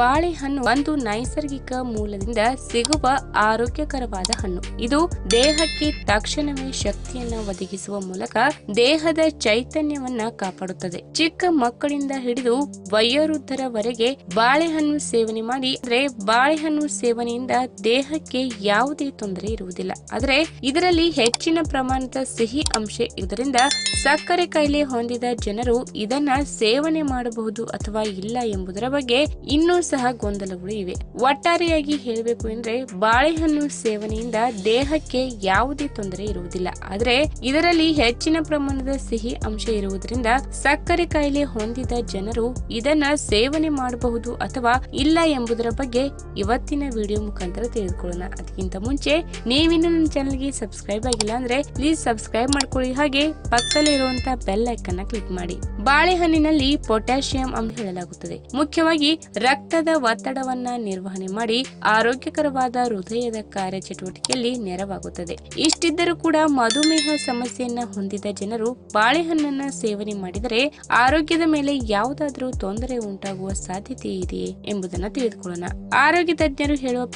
ಬಾಳೆಹಣ್ಣು ಒಂದು ನೈಸರ್ಗಿಕ ಮೂಲದಿಂದ ಸಿಗುವ ಆರೋಗ್ಯಕರವಾದ ಹಣ್ಣು. ಇದು ದೇಹಕ್ಕೆ ತಕ್ಷಣವೇ ಶಕ್ತಿಯನ್ನ ಒದಗಿಸುವ ಮೂಲಕ ದೇಹದ ಚೈತನ್ಯವನ್ನ ಕಾಪಾಡುತ್ತದೆ. ಚಿಕ್ಕ ಮಕ್ಕಳಿಂದ ಹಿಡಿದು ವಯೋವೃದ್ಧರವರೆಗೆ ಬಾಳೆಹಣ್ಣು ಸೇವನೆ ಮಾಡಿ, ಅಂದ್ರೆ ಬಾಳೆಹಣ್ಣು ಸೇವನೆಯಿಂದ ದೇಹಕ್ಕೆ ಯಾವುದೇ ತೊಂದರೆ ಇರುವುದಿಲ್ಲ. ಆದರೆ ಇದರಲ್ಲಿ ಹೆಚ್ಚಿನ ಪ್ರಮಾಣದ ಸಿಹಿ ಅಂಶ ಇದರಿಂದ ಸಕ್ಕರೆ ಕಾಯಿಲೆ ಹೊಂದಿದ ಜನರು ಇದನ್ನ ಸೇವನೆ ಮಾಡಬಹುದು ಅಥವಾ ಇಲ್ಲ ಎಂಬುದರ ಬಗ್ಗೆ ಇನ್ನೂ ಸಹ ಗೊಂದಲಗಳು ಇವೆ. ಒಟ್ಟಾರೆಯಾಗಿ ಹೇಳಬೇಕು ಅಂದ್ರೆ ಬಾಳೆಹಣ್ಣು ಸೇವನೆಯಿಂದ ದೇಹಕ್ಕೆ ಯಾವುದೇ ತೊಂದರೆ ಇರುವುದಿಲ್ಲ. ಆದರೆ ಇದರಲ್ಲಿ ಹೆಚ್ಚಿನ ಪ್ರಮಾಣದ ಸಿಹಿ ಅಂಶ ಇರುವುದರಿಂದ ಸಕ್ಕರೆ ಕಾಯಿಲೆ ಹೊಂದಿದ ಜನರು ಇದನ್ನ ಸೇವನೆ ಮಾಡಬಹುದು ಅಥವಾ ಇಲ್ಲ ಎಂಬುದರ ಬಗ್ಗೆ ಇವತ್ತಿನ ವಿಡಿಯೋ ಮುಖಾಂತರ ತಿಳಿದುಕೊಳ್ಳೋಣ. ಅದಕ್ಕಿಂತ ಮುಂಚೆ ನೀವಿನ್ನು ನನ್ನ ಚಾನಲ್ಗೆ ಸಬ್ಸ್ಕ್ರೈಬ್ ಆಗಿಲ್ಲ ಅಂದ್ರೆ ಪ್ಲೀಸ್ ಸಬ್ಸ್ಕ್ರೈಬ್ ಮಾಡ್ಕೊಳ್ಳಿ. ಹಾಗೆ ಪಕ್ಕದಲ್ಲಿರುವಂತಹ ಬೆಲ್ ಐಕನ್ ಕ್ಲಿಕ್ ಮಾಡಿ. ಬಾಳೆಹಣ್ಣಿನಲ್ಲಿ ಪೊಟ್ಯಾಷಿಯಂ ಅಂಶ ಹೇಳಲಾಗುತ್ತದೆ. ಮುಖ್ಯವಾಗಿ ರಕ್ತದ ಒತ್ತಡವನ್ನ ನಿರ್ವಹಣೆ ಮಾಡಿ ಆರೋಗ್ಯಕರವಾದ ಹೃದಯದ ಕಾರ್ಯಚಟುವಟಿಕೆಯಲ್ಲಿ ನೆರವಾಗುತ್ತದೆ. ಇಷ್ಟಿದ್ದರೂ ಕೂಡ ಮಧುಮೇಹ ಸಮಸ್ಯೆಯನ್ನ ಹೊಂದಿದ ಜನರು ಬಾಳೆಹಣ್ಣನ್ನ ಸೇವನೆ ಮಾಡಿದರೆ ಆರೋಗ್ಯದ ಮೇಲೆ ಯಾವುದಾದ್ರೂ ತೊಂದರೆ ಉಂಟಾಗುವ ಸಾಧ್ಯತೆ ಇದೆಯೇ ಎಂಬುದನ್ನ ತಿಳಿದುಕೊಳ್ಳೋಣ. ಆರೋಗ್ಯ ತಜ್ಞರು ಹೇಳುವ